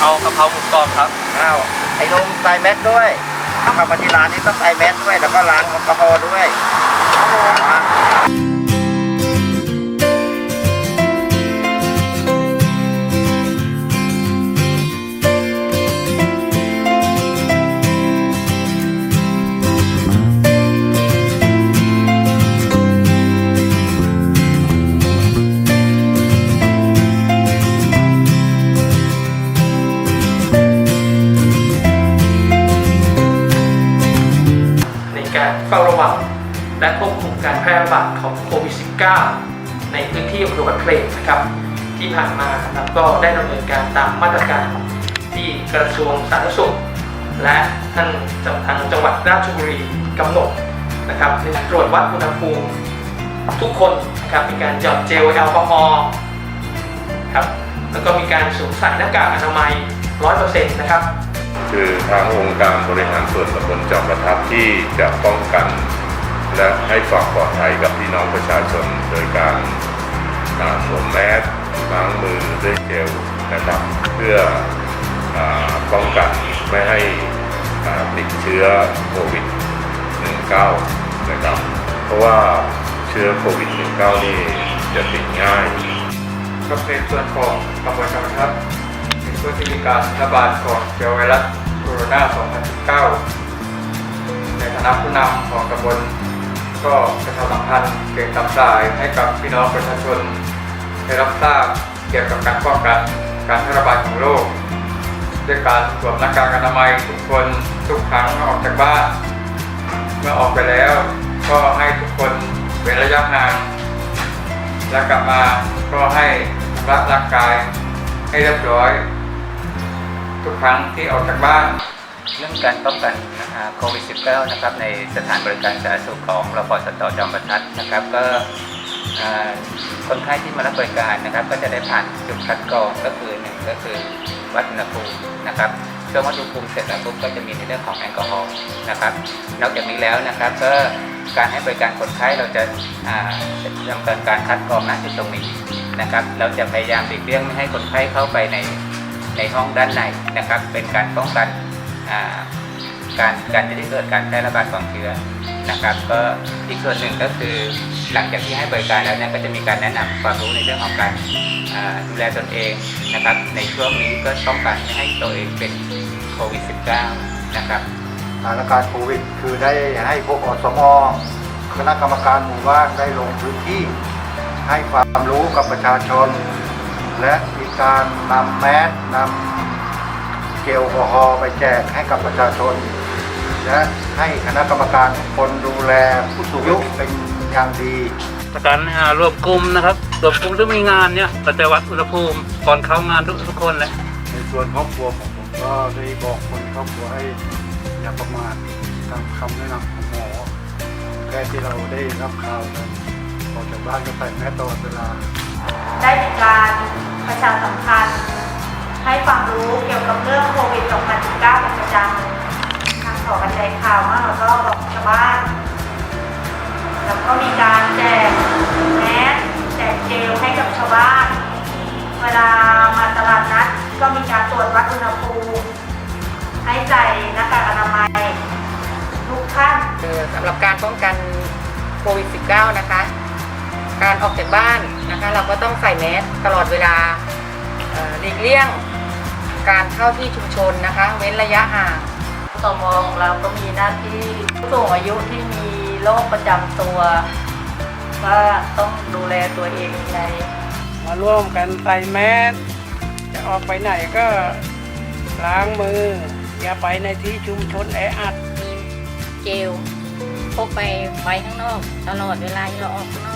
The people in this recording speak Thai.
เอากะเพราหมูกรอบครับ อ้าวไอ้ลงใส่แมสด้วยถ้ามาที่ร้านนี้ต้องใส่แมสด้วยแล้วก็ล้างแอลกอฮอล์ด้วย การเฝ้าระวัง และควบคุมการแพร่ระบาดของโควิด -19 ในพื้นที่อำเภอวัดเพลงนะครับ ที่ผ่านมานะครับก็ได้ดำเนินการตามมาตรการที่กระทรวงสาธารณสุข และท่านจังทางจังหวัดราชบุรีกำหนดนะครับในการตรวจวัดอุณหภูมิทุกคนนะครับมีการหยอดเจลแอลกอฮอล์ครับแล้วก็มีการสวมใส่หน้ากากอนามัย 100%นะครับ คือทางองค์การบริหารส่วนตำบลจอมประทับที่จะป้องกัน และให้ความปลอดภัยกับพี่น้องประชาชนโดยการสวมแมสล้างมือด้วยเจลนะครับ เพื่ออป้องกันไม่ให้ติดเชื้อโควิด -19 นะครับ เพราะว่าเชื้อโควิด -19 นี่จะติดง่ายก็เป็นส่วนของตำบลจำทับในช่ วงที่มีการระบาดของเชื้อไวรัสโคโรนา 2019 ในฐานะผู้นำของตำบลก็ประชาสัมพันธ์เกี่ยวกับสายให้กับพี่น้องประชาชนได้รับทราบเกี่ยวกับการป้องกันการแพร่ระบาดของโรคด้วยการสวมหน้ากากอนามัยทุกคนทุกครั้งเมื่อออกจากบ้าน เมื่อออกไปแล้วก็ให้ทุกคนเว้นระยะห่างแล้วกลับมาก็ให้ชำระร่างกายให้เรียบร้อย ทุกครั้งที่ออกจากบ้าน เรื่องการป้องกันอ่าโควิด -19 นะครับในสถานบริการสาธารณสุขของรพสตจอมบรรทัดนะครับก็คนไข้ที่มารับบริการนะครับ ก็จะได้ผ่านจุดคัดกรองก็คือหนึ่งก็คือวัดอุณหภูมินะครับช่วงวัดอุณหภูมิเสร็จแล้วปุ๊บก็จะมีในเรื่องของแอลกอฮอล์นะครับ นอกจากนี้แล้วนะครับก็การให้บริการคนไข้เราจะดำเนินการคัดกรองณจุดตรงนี้นะครับ เราจะพยายามหลีกเลี่ยงไม่ให้คนไข้เข้าไปใน ในห้องด้านในนะครับ เป็นการป้องกันการการจะได้เกิดการแพร่ระบาดของเชื้อนะครับ ก็อีกส่วนหนึ่งก็คือหลังจากที่ให้บริการแล้วเนี่ยก็จะมีการแนะนำความรู้ในเรื่องของการดูแลตนเองนะครับ ในช่วงนี้ก็ต้องการไม่ให้ตัวเองเป็นโควิด -19 นะครับสถานการณ์โควิด คือได้ให้พวกอสมคณะกรรมการหมู่บ้านได้ลงพื้นที่ ให้ความรู้กับประชาชน และมี การนำแมสนำเจลแอลกอฮอล์ไปแจกให้กับประชาชน และให้คณะกรรมการทุกคนดูแลผู้สูงอายุเป็นอย่างดีการอ่ารวมกลุ่มนะครับรวมกลุ่มหรือมีงานเนี่ยเราจะวัดอุณหภูมิก่อนเข้างานทุกทุกคนเลยในส่วนครอบครัวของผมก็ได้บอกคนในครอบครัวให้อย่าประมาทตามคำแนะนำของหมอแค่ที่เราได้รับข่าวกันออกจากบ้านก็ใส่แมสตลอดเวลา ได้มีการ รู้เกี่ยวกับเรื่องโควิด 2019เป็นประจำทางสอกระจายข่าวมากแล้วก็บอกชาวบ้าน แล้วก็มีการแจกแมสแจกเจลให้กับชาวบ้าน เวลามาตลาดนัดก็มีการตรวจวัดอุณหภูมิให้ใส่หน้ากากอนามัยทุกท่านสำหรับการป้องกันโควิด -19 นะคะ การออกจากบ้านนะคะ เราก็ต้องใส่แมสตลอดเวลาหลีกเลี่ยง การเข้าที่ชุมชนนะคะ เว้นระยะห่างสมองเราก็มีหน้าที่ผู้สูงอายุที่มีโรคประจำตัว ว่าต้องดูแลตัวเองยังไงมาร่วมกันใส่แมสจะออกไปไหนก็ล้างมือ อย่าไปในที่ชุมชนแออัดเจลพกไปไปข้างนอก ตลอดเวลาที่เราออกข้างนอก